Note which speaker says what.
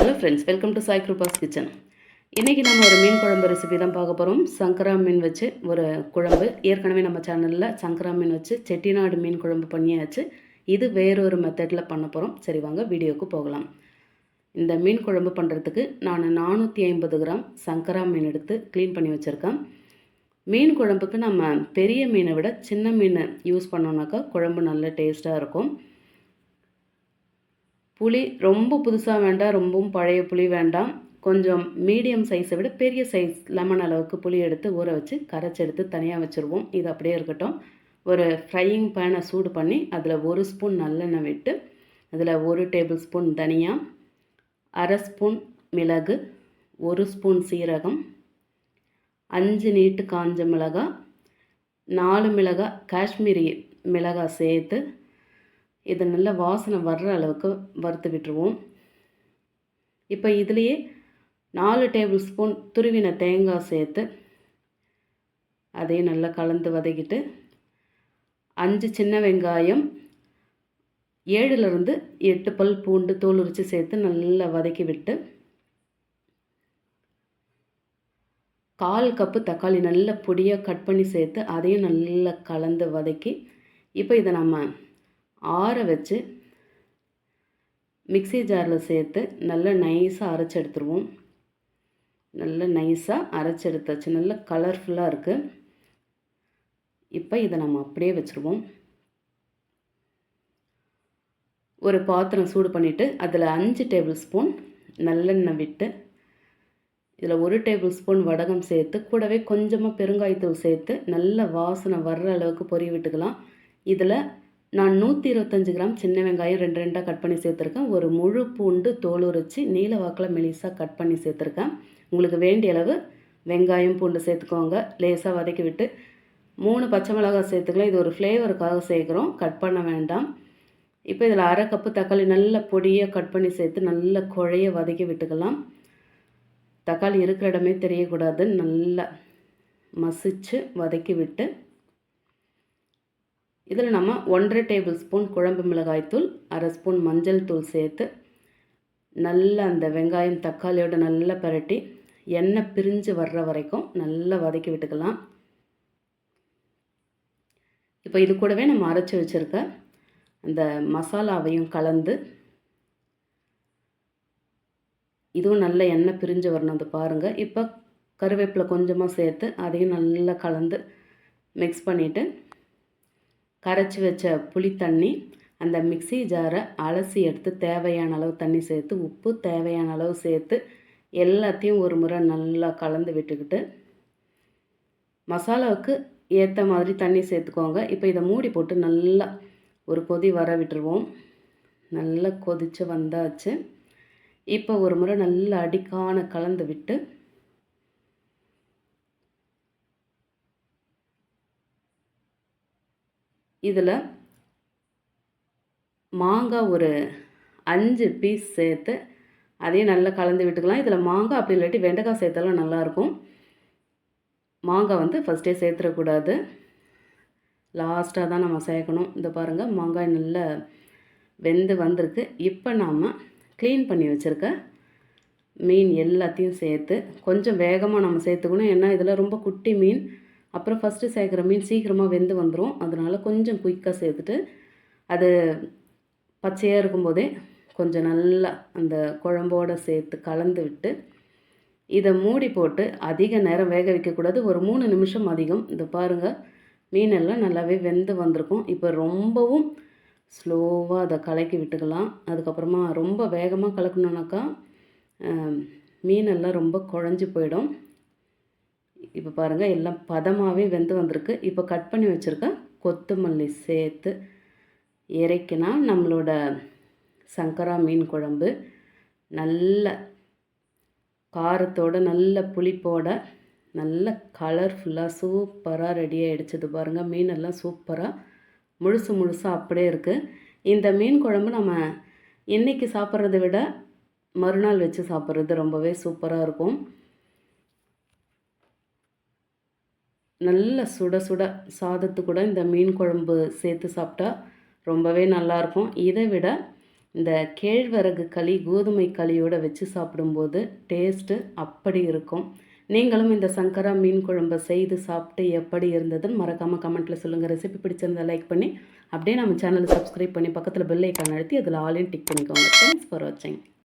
Speaker 1: Hello friends welcome to Sai Kripa's kitchen இன்றைக்கி நம்ம ஒரு மீன் குழம்பு ரெசிபி தான் பார்க்க போகிறோம் சங்கரா மீன் வச்சு ஒரு குழம்பு. ஏற்கனவே நம்ம சேனலில் சங்கரா மீன் வச்சு செட்டிநாடு மீன் குழம்பு பண்ணியாச்சு. இது வேறொரு மெத்தடில் பண்ண போகிறோம் சரி வாங்க வீடியோவுக்கு போகலாம். இந்த மீன் குழம்பு பண்ணுறதுக்கு நான் நானூற்றி ஐம்பது கிராம் சங்கரா மீன் எடுத்து க்ளீன் பண்ணி வச்சுருக்கேன். மீன் குழம்புக்கு நம்ம பெரிய மீனை விட சின்ன மீனை யூஸ் பண்ணோன்னாக்கா குழம்பு நல்ல டேஸ்ட்டாக இருக்கும். புளி ரொம்ப புதுசாக வேண்டாம் ரொம்பவும் பழைய புளி வேண்டாம். கொஞ்சம் மீடியம் சைஸை விட பெரிய சைஸ் லெமன் அளவுக்கு புளி எடுத்து ஊற வச்சு கரைச்சி எடுத்து தனியாக வச்சுருவோம். இது அப்படியே இருக்கட்டும். ஒரு ஃப்ரையிங் பேனை சூடு பண்ணி அதில் ஒரு ஸ்பூன் நல்லெண்ணெய் விட்டு அதில் ஒரு டேபிள் ஸ்பூன் தனியா அரை ஸ்பூன் மிளகு ஒரு ஸ்பூன் சீரகம் அஞ்சு நீட்டு காஞ்ச மிளகாய் நாலு மிளகாய் காஷ்மீரி மிளகாய் சேர்த்து இது நல்ல வாசனை வர்ற அளவுக்கு வறுத்து விட்டுருவோம். இப்போ இதுலேயே நாலு டேபிள் ஸ்பூன் துருவின தேங்காய் சேர்த்து அதையும் நல்லா கலந்து வதக்கிட்டு அஞ்சு சின்ன வெங்காயம் ஏழுலேருந்து எட்டு பல் பூண்டு தோல் உரித்து சேர்த்து நல்லா வதக்கி விட்டு கால் கப்பு தக்காளி நல்ல பொடியாக கட் பண்ணி சேர்த்து அதையும் நல்லா கலந்து வதக்கி இப்போ இதை நம்ம ஆற வச்சு மிக்சி ஜாரில் சேர்த்து நல்லா நைஸாக அரைச்சி எடுத்துருவோம். நல்லா நைஸாக அரைச்சி எடுத்தாச்சு. நல்ல கலர்ஃபுல்லாக இருக்குது இப்போ இதை நம்ம அப்படியே வச்சுருவோம். ஒரு பாத்திரம் சூடு பண்ணிவிட்டு அதில் அஞ்சு டேபிள் ஸ்பூன் நல்லெண்ணெய் விட்டு இதில் ஒரு டேபிள் ஸ்பூன் வடகம் சேர்த்து கூடவே கொஞ்சமாக பெருங்காயத்தூள் சேர்த்து நல்ல வாசனை வர்ற அளவுக்கு பொரிய விட்டுக்கலாம். இதில் நான் நூற்றி இருபத்தஞ்சி கிராம் சின்ன வெங்காயம் ரெண்டு ரெண்டாக கட் பண்ணி சேர்த்துருக்கேன். ஒரு முழு பூண்டு தோல் உரித்து நீல வாக்கில் மெலிசாக கட் பண்ணி சேர்த்துருக்கேன். உங்களுக்கு வேண்டிய அளவு வெங்காயம் பூண்டு சேர்த்துக்கோங்க. லேசாக வதக்கி விட்டு மூணு பச்சை மிளகாய் சேர்த்துக்கலாம். இது ஒரு ஃப்ளேவருக்காக சேர்க்குறோம். கட் பண்ண வேண்டாம். இப்போ இதில் அரை கப்பு தக்காளி நல்ல பொடியாக கட் பண்ணி சேர்த்து நல்ல குழைய வதக்கி விட்டுக்கலாம். தக்காளி இருக்கிற இடமே தெரியக்கூடாது நல்லா மசிச்சு வதக்கி விட்டு இதில் நம்ம ஒன்றரை டேபிள் ஸ்பூன் குழம்பு மிளகாய்த்தூள் அரை ஸ்பூன் மஞ்சள் தூள் சேர்த்து நல்லா அந்த வெங்காயம் தக்காளியோட நல்லா பரட்டி எண்ணெய் பிரிஞ்சு வர்ற வரைக்கும் நல்லா வதக்கி விட்டுக்கலாம். இப்போ இது கூடவே நம்ம அரைச்சி வச்சுருக்க அந்த மசாலாவையும் கலந்து இதுவும் நல்ல எண்ணெய் பிரிஞ்சு வரணும் அது பாருங்கள் இப்போ கருவேப்பிலை கொஞ்சமாக சேர்த்து அதையும் நல்லா கலந்து மிக்ஸ் பண்ணிவிட்டு கரைச்சி வச்ச புளி தண்ணி அந்த மிக்சி ஜாரை அலசி எடுத்து தேவையான அளவு தண்ணி சேர்த்து உப்பு தேவையான அளவு சேர்த்து எல்லாத்தையும் ஒரு முறை நல்லா கலந்து விட்டுக்கிட்டு மசாலாவுக்கு ஏற்ற மாதிரி தண்ணி சேர்த்துக்கோங்க. இப்போ இதை மூடி போட்டு நல்லா ஒரு கொதி வர விட்டுருவோம். நல்லா கொதித்து வந்தாச்சு. இப்போ ஒரு முறை நல்லா அடிக்கான கலந்து விட்டு இதில் மாங்காய் ஒரு அஞ்சு பீஸ் சேர்த்து அதையும் நல்லா கலந்து விட்டுக்கலாம். இதில் மாங்காய் அப்படி இல்லாட்டி வெண்டைக்காய் சேர்த்தாலும் நல்லாயிருக்கும் மாங்காய் வந்து ஃபஸ்ட்டே சேர்த்துடக்கூடாது லாஸ்ட்டாக தான் நம்ம சேர்க்கணும். இந்த பாருங்கள் மாங்காய் நல்லா வெந்து வந்திருக்கு. இப்போ நாம் க்ளீன் பண்ணி வச்சுருக்க மீன் எல்லாத்தையும் சேர்த்து கொஞ்சம் வேகமாக நம்ம சேர்த்துக்கணும். ஏன்னா இதில் ரொம்ப குட்டி மீன். அப்புறம் ஃபஸ்ட்டு சேர்க்குற மீன் சீக்கிரமாக வெந்து வந்துடும் அதனால் கொஞ்சம் குயிக்காக சேர்த்துட்டு அது பச்சையாக இருக்கும்போதே கொஞ்சம் நல்லா அந்த குழம்போடு சேர்த்து கலந்து விட்டு இதை மூடி போட்டு அதிக நேரம் வேக வைக்கக்கூடாது ஒரு மூணு நிமிஷம் அதிகம். இதை பாருங்கள் மீனெல்லாம் நல்லாவே வெந்து வந்திருக்கும். இப்போ ரொம்பவும் ஸ்லோவாக அதை கலக்கி விட்டுக்கலாம். அதுக்கப்புறமா ரொம்ப வேகமாக கலக்கணுன்னாக்கா மீனெல்லாம் ரொம்ப குழஞ்சி போயிடும். இப்போ பாருங்கள் எல்லாம் பதமாகவே வெந்து வந்திருக்கு. இப்போ கட் பண்ணி வச்சுருக்க கொத்தமல்லி சேர்த்து இறக்கினா நம்மளோட சங்கரா மீன் குழம்பு நல்ல காரத்தோட நல்ல புளிப்போட நல்ல கலர்ஃபுல்லாக சூப்பராக ரெடி ஆகிடுச்சது பாருங்கள் மீனெல்லாம் சூப்பராக முழுசு முழுசாக அப்படியே இருக்குது இந்த மீன் குழம்பு நம்ம இன்றைக்கி சாப்பிட்றத விட மறுநாள் வச்சு சாப்பிட்றது ரொம்பவே சூப்பராக இருக்கும். நல்ல சுட சுட சாதத்து கூட இந்த மீன் குழம்பு சேர்த்து சாப்பிட்டா ரொம்பவே நல்லாயிருக்கும். இதை விட இந்த கேழ்வரகு களி கோதுமை களியோடு வச்சு சாப்பிடும்போது டேஸ்ட்டு அப்படி இருக்கும். நீங்களும் இந்த சங்கரா மீன் குழம்பை செய்து சாப்பிட்டு எப்படி இருந்ததுன்னு மறக்காமல் கமெண்ட்டில் சொல்லுங்கள் ரெசிபி பிடிச்சிருந்தா லைக் பண்ணி அப்படியே நம்ம சேனலை சப்ஸ்கிரைப் பண்ணி பக்கத்தில் பெல் ஐக்கான் அழுத்தி அதில் ஆலையும் டிக் பண்ணிக்கோங்க. தேங்க்ஸ் ஃபார் வாட்சிங்